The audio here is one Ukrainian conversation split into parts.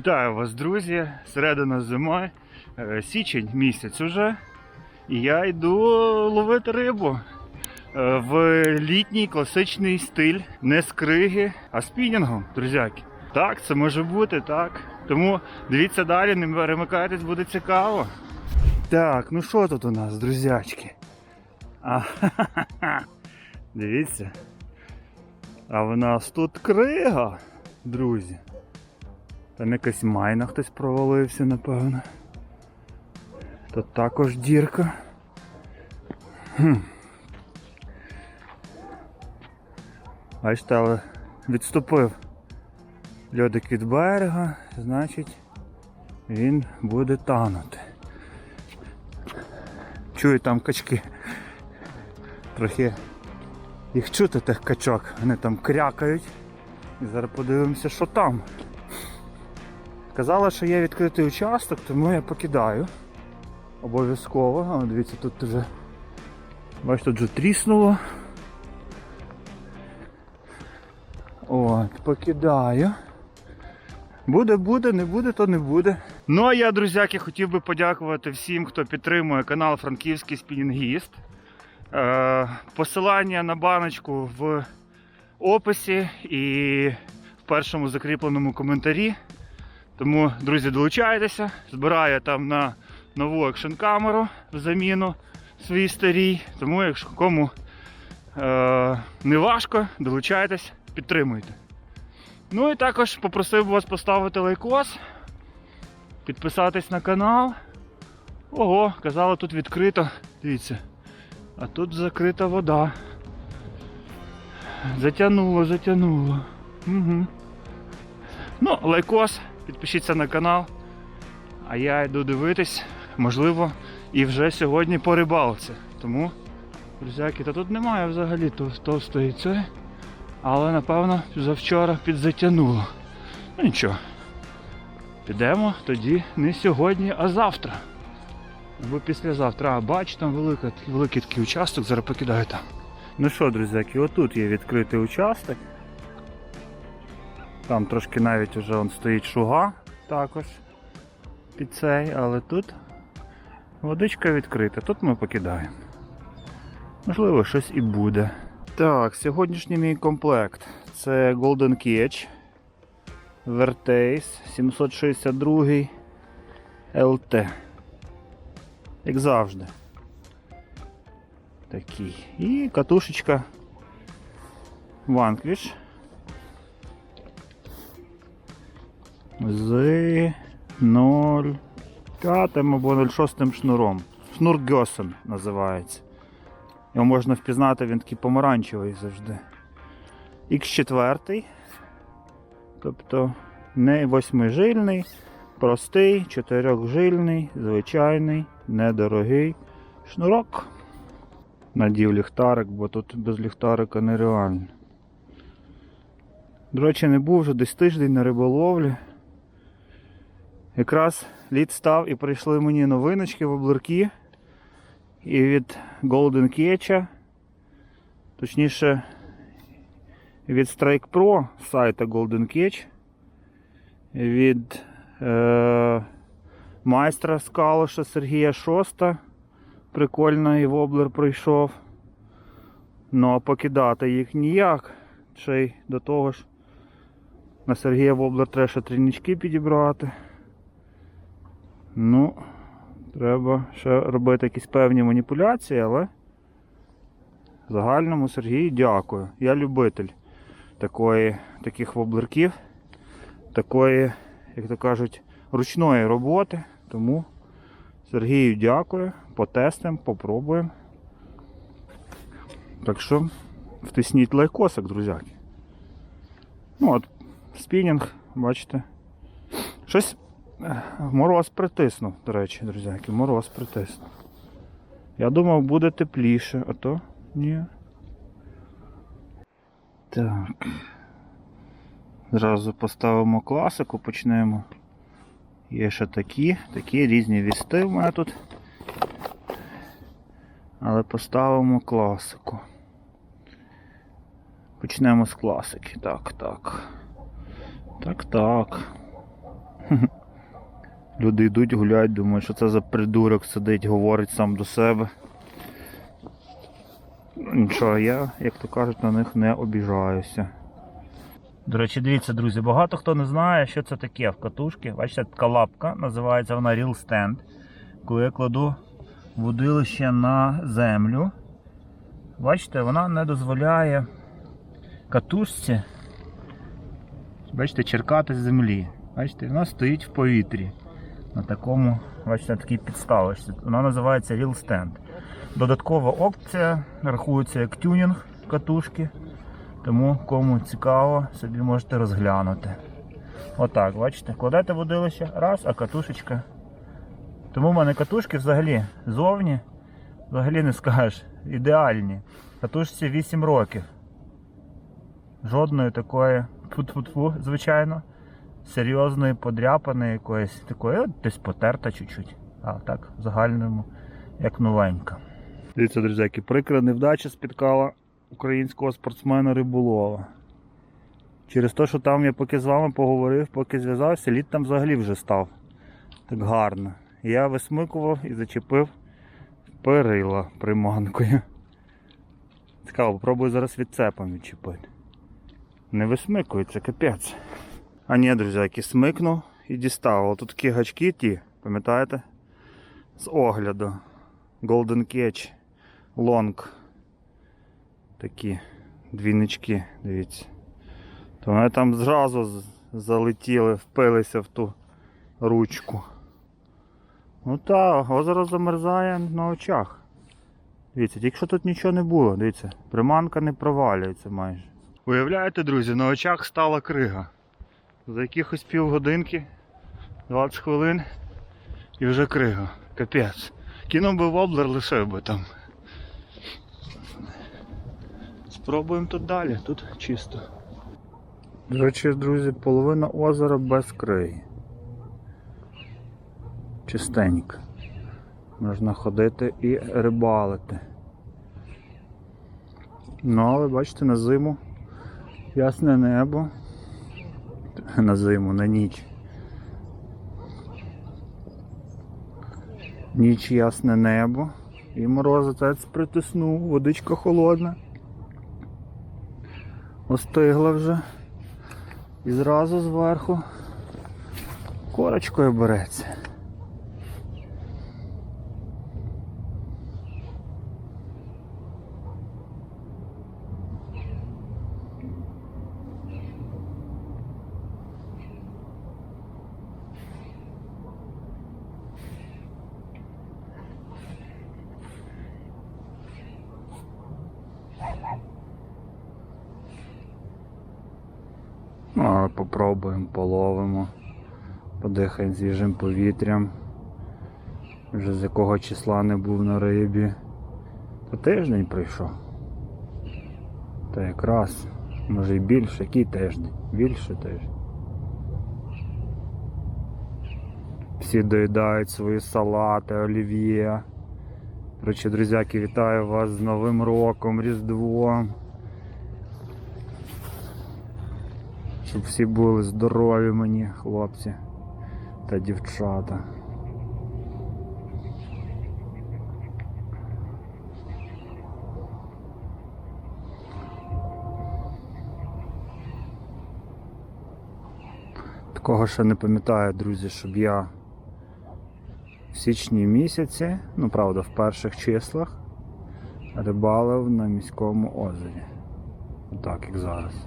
Вітаю вас, друзі! Середина зими, е, січень місяць уже. І я йду ловити рибу е, в літній класичний стиль, не з криги, а спінінгом, друзяки. Так, це може бути, так. Тому дивіться далі, не перемикайтесь, буде цікаво. Так, ну що тут у нас, друзячки? А, ха-ха-ха. Дивіться. А в нас тут крига, друзі. Там якась майна хтось провалився, напевно. Тут також дірка. Хм. Бачите, але відступив льодик від берега, значить він буде танути. Чую там качки. Трохи їх чути тих качок, вони там крякають. І зараз подивимося, що там. Казала, що є відкритий участок, тому я покидаю. Обов'язково. Дивіться, тут вже. Бачите, тут вже тріснуло. От, покидаю. Буде, буде, не буде, то не буде. Ну а я, друзяки, хотів би подякувати всім, хто підтримує канал Франківський Спінінгіст. Е, посилання на баночку в описі і в першому закріпленому коментарі. Тому, друзі, долучайтеся. Збираю там на нову екшн камеру в заміну своїй старій. Тому, якщо кому е, не важко, долучайтесь, підтримуйте. Ну і також попросив вас поставити лайкос, підписатись на канал. Ого, казали, тут відкрито. Дивіться. А тут закрита вода. Затягнуло, затягнуло. Угу. Ну, лайкос, підпишіться на канал. А я йду дивитись, можливо, і вже сьогодні по рибалці. Тому, друзяки, та тут немає взагалі товстої цієї. Але напевно завчора підзатягнуло. Ну нічого. Підемо тоді не сьогодні, а завтра. Або післязавтра. А бач, там велика, великий такий участок, зараз покидаю там. Ну що, друзяки, отут є відкритий участок. Там трошки навіть вже он стоїть шуга також під цей, але тут водичка відкрита, тут ми покидаємо. Можливо, щось і буде. Так, сьогоднішній мій комплект. Це Golden Cage. Vertace 762 LT. Як завжди. Такий. І катушечка Vanquish. З 0,5 або 0,6 шнуром. Шнур Гьосен називається. Його можна впізнати, він такий помаранчевий завжди. Х4. Тобто не восьмижильний, простий, чотирьохжильний, звичайний, недорогий шнурок. Надів ліхтарик, бо тут без ліхтарика нереально. До речі, не був вже десь тиждень на риболовлі. Якраз лід став і прийшли мені новиночки в облерки. І від Golden Catch, точніше від Strike Pro сайта Golden Catch, від е, майстра з Сергія Шоста. Прикольно і воблер прийшов. Ну а покидати їх ніяк. Ще й до того ж на Сергія Воблер треба ще трійнички підібрати. Ну, треба ще робити якісь певні маніпуляції, але загальному Сергію дякую. Я любитель такої, таких воблерків, такої, як то кажуть, ручної роботи. Тому Сергію дякую, потестимо, попробуємо. Так що втисніть лайкосик, друзяки. Ну от, спінінг, бачите. Щось мороз притиснув, до речі, друзяки, мороз притиснув. Я думав, буде тепліше, а то ні. Так. Зразу поставимо класику, почнемо. Є ще такі, такі різні вісти в мене тут. Але поставимо класику. Почнемо з класики. Так, так. Так, так. Люди йдуть, гуляють, думають, що це за придурок сидить, говорить сам до себе. Нічого, я, як то кажуть, на них не обіжаюся. До речі, дивіться, друзі, багато хто не знає, що це таке в катушки. Бачите, така лапка, називається вона Real Stand. Коли я кладу водилище на землю, бачите, вона не дозволяє катушці, бачите, черкати з землі. Бачите, вона стоїть в повітрі. На такому, бачите, такій підставочці. Вона називається Real Stand. Додаткова опція рахується як тюнінг катушки. Тому кому цікаво, собі можете розглянути. Отак, бачите, кладете водилище, раз, а катушечка. Тому в мене катушки взагалі зовні, взагалі не скажеш, ідеальні. Катушці 8 років. Жодної такої фу звичайно, серйозної подряпаної якоїсь такої, от десь потерта чуть-чуть. А так, в загальному, як новенька. Дивіться, друзі, які прикра невдача спіткала українського спортсмена риболова. Через те, що там я поки з вами поговорив, поки зв'язався, лід там взагалі вже став. Так гарно. Я висмикував і зачепив перила приманкою. Цікаво, попробую зараз відцепом відчепити. Не висмикується, капець. А ні, друзяки, смикнув і дістав. Тут такі гачки ті, пам'ятаєте? З огляду. Golden Catch Long. Такі двійнички, дивіться. То вони там зразу залетіли, впилися в ту ручку. Ну так, озеро замерзає на очах. Дивіться, тільки що тут нічого не було, дивіться, приманка не провалюється майже. Уявляєте, друзі, на очах стала крига. За якихось півгодинки, 20 хвилин і вже крига. Капець. Кинув би воблер, лишив би там. Спробуємо тут далі, тут чисто. До речі, друзі, половина озера без криги. Чистенько. Можна ходити і рибалити. Ну, але бачите, на зиму ясне небо. На зиму, на ніч. Ніч ясне небо. І морозець притиснув, водичка холодна. Остигла вже. І зразу зверху корочкою береться. Ну, але попробуємо, половимо, подихаємо свіжим повітрям. Вже з якого числа не був на рибі. То тиждень прийшов. Та якраз, може і більше, який тиждень? Більше тиждень. Всі доїдають свої салати, олів'є. Коротше, друзяки, вітаю вас з Новим роком, Різдвом. Щоб всі були здорові мені, хлопці та дівчата. Такого ще не пам'ятаю, друзі, щоб я в січні місяці, ну правда, в перших числах рибалив на міському озері. Отак, як зараз.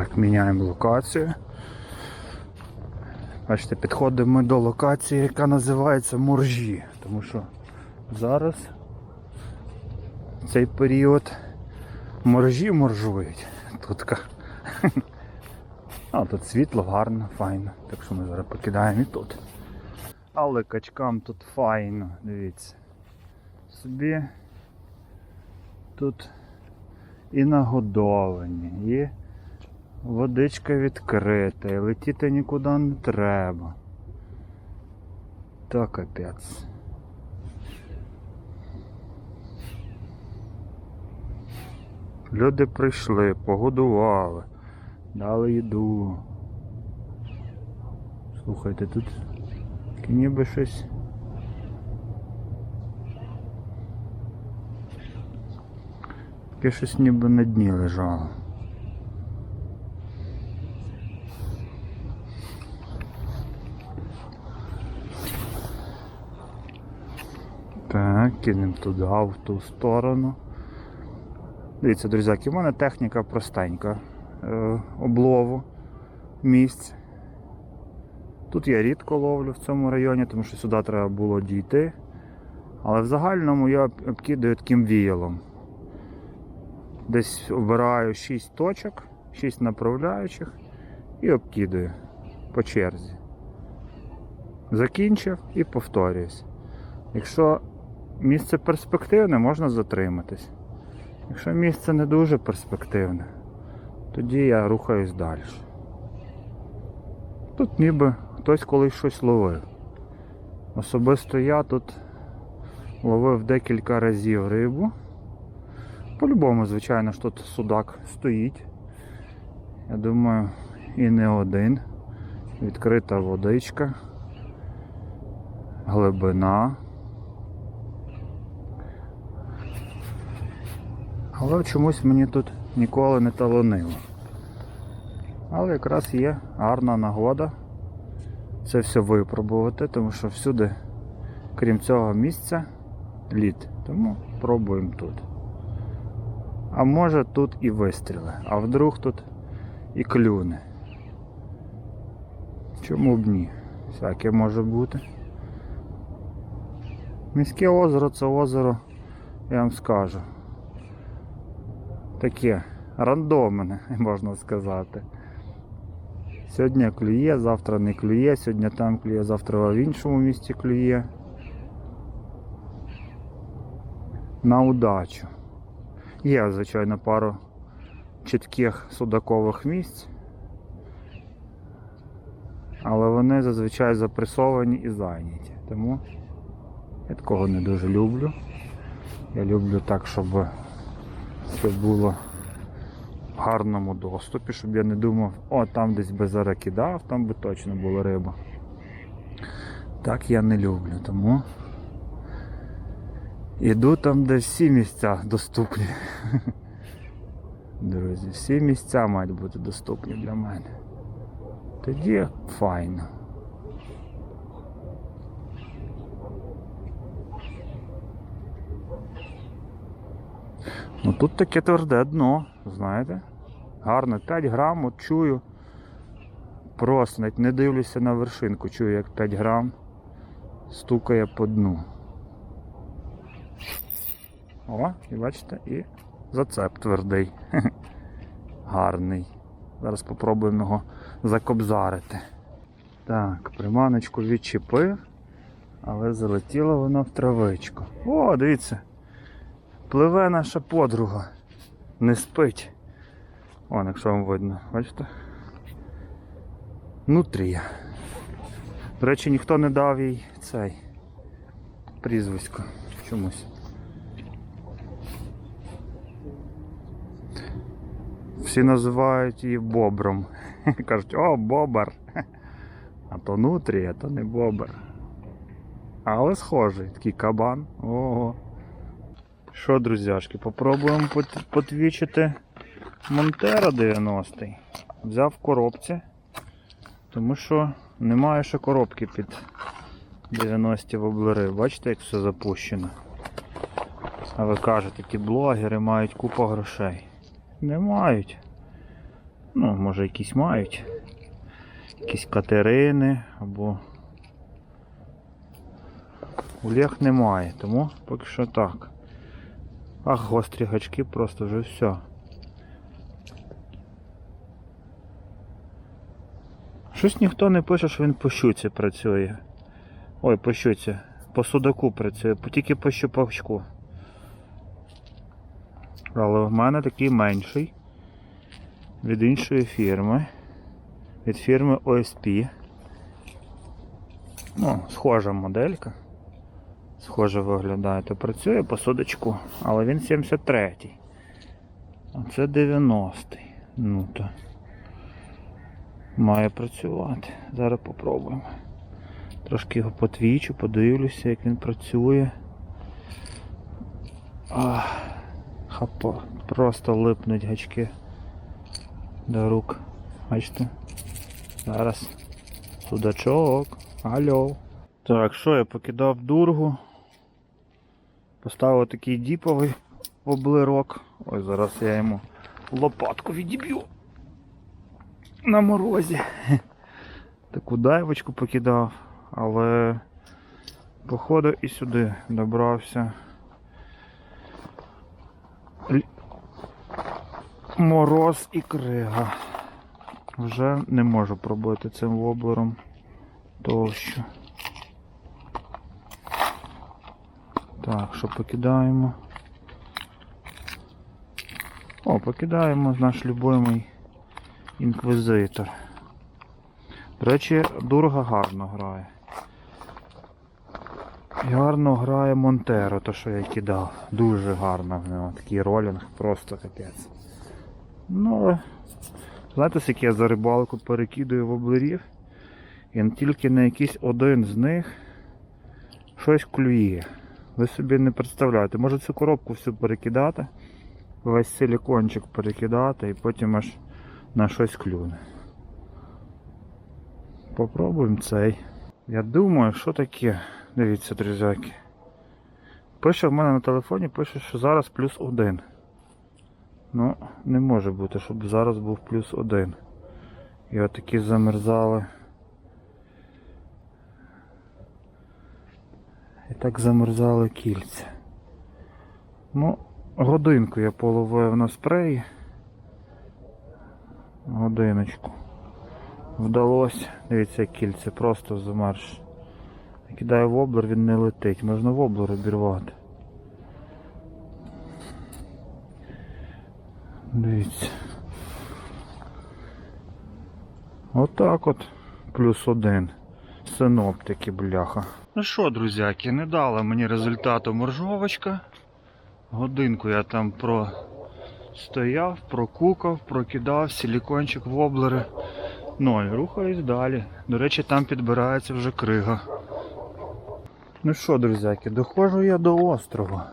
Так, міняємо локацію. Бачите, підходимо до локації, яка називається Моржі. Тому що зараз в цей період моржі моржують. Тут А, тут світло, гарно, файно. Так що ми зараз покидаємо і тут. Але качкам тут файно, дивіться. Собі тут і нагодовані, і водичка відкрита, і летіти нікуди не треба. То капець. Люди прийшли, погодували, дали їду. Слухайте, тут ніби щось. Таке щось ніби на дні лежало. Так, кинемо туди, в ту сторону. Дивіться, друзяки, в мене техніка простенька. Е, облову місць. Тут я рідко ловлю в цьому районі, тому що сюди треба було дійти. Але в загальному я об- обкидаю таким віялом. Десь обираю 6 точок, 6 направляючих і обкидаю по черзі. Закінчив і повторююсь. Якщо місце перспективне, можна затриматись. Якщо місце не дуже перспективне, тоді я рухаюсь далі. Тут ніби хтось колись щось ловив. Особисто я тут ловив декілька разів рибу. По-любому, звичайно ж, тут судак стоїть. Я думаю, і не один. Відкрита водичка, глибина. Але чомусь мені тут ніколи не талонило. Але якраз є гарна нагода це все випробувати, тому що всюди, крім цього місця, лід. Тому пробуємо тут. А може тут і вистріли, а вдруг тут і клюне. Чому б ні? Всяке може бути. Міське озеро це озеро, я вам скажу. Таке рандомне, можна сказати. Сьогодні клює, завтра не клює, сьогодні там клює, завтра в іншому місці клює. На удачу. Є, звичайно, пару чітких судакових місць. Але вони зазвичай запресовані і зайняті. Тому я такого не дуже люблю. Я люблю так, щоб все було в гарному доступі, щоб я не думав, о, там десь би зараз кидав, там би точно була риба. Так я не люблю, тому іду там, де всі місця доступні. Друзі, всі місця мають бути доступні для мене. Тоді файно. Ну тут таке тверде дно, знаєте. Гарно, 5 грам, от чую. Просто навіть не дивлюся на вершинку, чую, як 5 грам стукає по дну. О, і бачите, і зацеп твердий. Гарний. Зараз спробуємо його закобзарити. Так, приманочку відчепив, але залетіло воно в травичку. О, дивіться. Пливе наша подруга. Не спить. Вон, якщо вам видно, бачите? Нутрія. До речі, ніхто не дав їй цей прізвисько чомусь. Всі називають її бобром. Кажуть, о, бобр. А то нутрія, то не бобр. Але схожий, такий кабан. Ого. Що, друзяшки, попробуємо пот- потвічити Монтера 90-й. Взяв в коробці, тому що немає ще коробки під 90-ті воблери. Бачите, як все запущено. А ви кажете, ті блогери мають купу грошей. Не мають. Ну, може якісь мають. Якісь катерини або. Олег немає, тому поки що так. Ах, гострі гачки просто вже все. Щось ніхто не пише, що він по щуці працює. Ой, по щуці. По судаку працює, тільки по щупачку. Але в мене такий менший від іншої фірми. Від фірми OSP. Ну, схожа моделька. Схоже виглядає. То працює по судочку, але він 73-й. А це 90-й. Ну то має працювати. Зараз попробуємо. Трошки його потвічу, подивлюся, як він працює. Ах, хапа, просто липнуть гачки до рук. Бачите? Зараз. Судачок. Алло. Так, що я покидав дургу. Поставив такий діповий облирок. Ой, зараз я йому лопатку відіб'ю. На морозі. Таку дайвочку покидав, але походу і сюди добрався. Мороз і крига. Вже не можу пробити цим воблером товщу. Так, що покидаємо? О, покидаємо наш любимий інквізитор. До речі, Дурга гарно грає. Гарно грає Монтеро, то що я кидав. Дуже гарно в нього такий ролінг, просто капець. Ну, знаєте, скільки я за рибалку перекидаю воблерів, і тільки на якийсь один з них щось клює. Ви собі не представляєте. Може цю коробку всю перекидати, весь силікончик перекидати і потім аж на щось клюне. Попробуємо цей. Я думаю, що таке. Дивіться, друзяки. Пише в мене на телефоні, пише, що зараз плюс один. Ну, не може бути, щоб зараз був плюс один. І отакі замерзали. І так замерзали кільця. Ну, годинку я половив на спреї. Годиночку. Вдалося. Дивіться, кільце просто замерз. Я кидаю воблер, він не летить. Можна воблер обірвати. Дивіться. Отак от. Плюс один. Синоптики, бляха. Ну що, друзяки, не дала мені результату моржовочка. Годинку я там простояв, прокукав, прокидав, силікончик, воблери. Ноль. Рухаюсь далі. До речі, там підбирається вже крига. Ну що, друзяки, доходжу я до острова.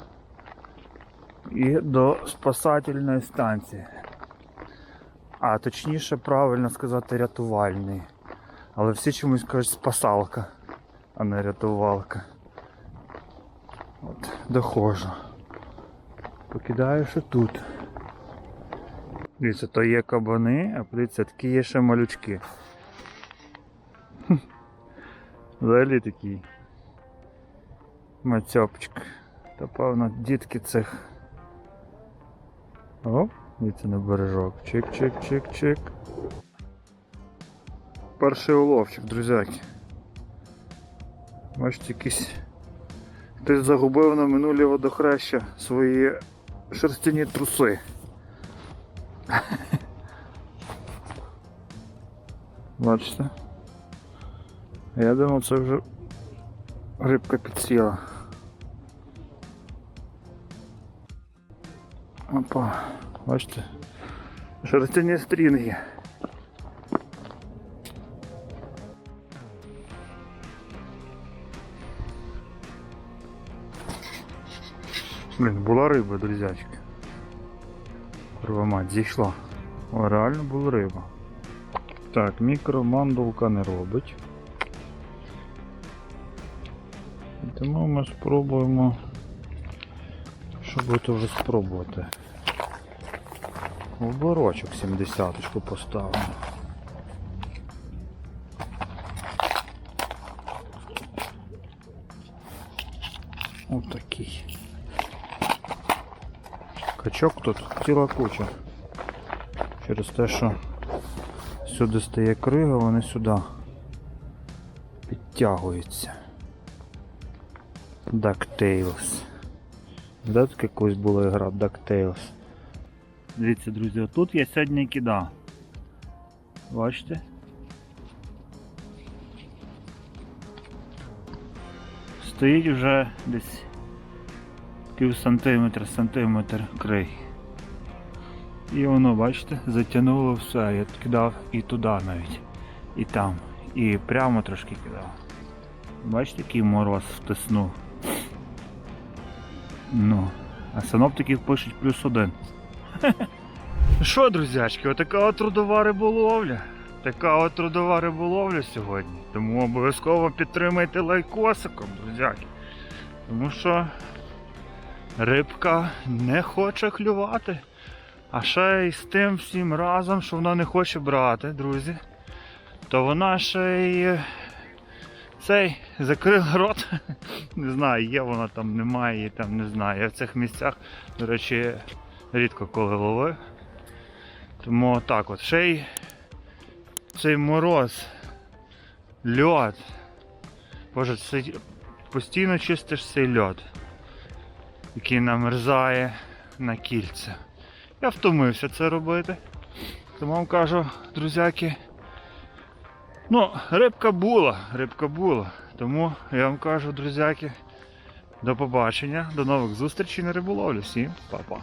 І до спасательної станції. А точніше, правильно сказати, рятувальної. Але всі чомусь кажуть спасалка, а не рятувалка. От, доходжу. Покидаю ще тут. Дивіться, то є кабани, а подивіться, такі є ще малючки. Взагалі такий мацьопчик. Та певно дітки цих. О, дивіться на бережок. Чик-чик-чик-чик. Перший уловчик, друзяки. Бачите, якийсь. Хтось загубив на минулі водохреща свої шерстяні труси. Бачите? Я думав, це вже рибка підсіла. Опа, бачите? Шерстяні стрінги. Блін, була риба, друзячки. Курва мать, зійшла. О, реально була риба. Так, мікромандулка не робить. Тому ми спробуємо. Що буде вже спробувати? Оборочок 70 поставимо. Отакий. Качок тут ціла куча. Через те, що сюди стає крига, вони сюди підтягуються. DuckTales. Да, тут якось була гра DuckTales. Дивіться, друзі, отут я сьогодні кидав. Бачите? Стоїть вже десь пів сантиметра, сантиметр край. І воно, бачите, затягнуло все. Я кидав і туди навіть, і там, і прямо трошки кидав. Бачите, який мороз втиснув. Ну, а синоптиків пишуть плюс один. Що, друзячки, отака от трудова риболовля. Така от трудова риболовля сьогодні. Тому обов'язково підтримайте лайкосиком, друзяки. Тому що рибка не хоче клювати. А ще й з тим всім разом, що вона не хоче брати, друзі, то вона ще й е, цей закрила рот. Не знаю, є вона там, немає її там, не знаю. Я в цих місцях, до речі, рідко коли ловив. Тому так от, ще й цей мороз, льод. Боже, постійно чистиш цей льод, який намерзає на кільце. Я втомився це робити. Тому вам кажу, друзяки. Ну, рибка була, рибка була. Тому я вам кажу, друзяки, до побачення, до нових зустрічей на риболовлі. Всім па-па.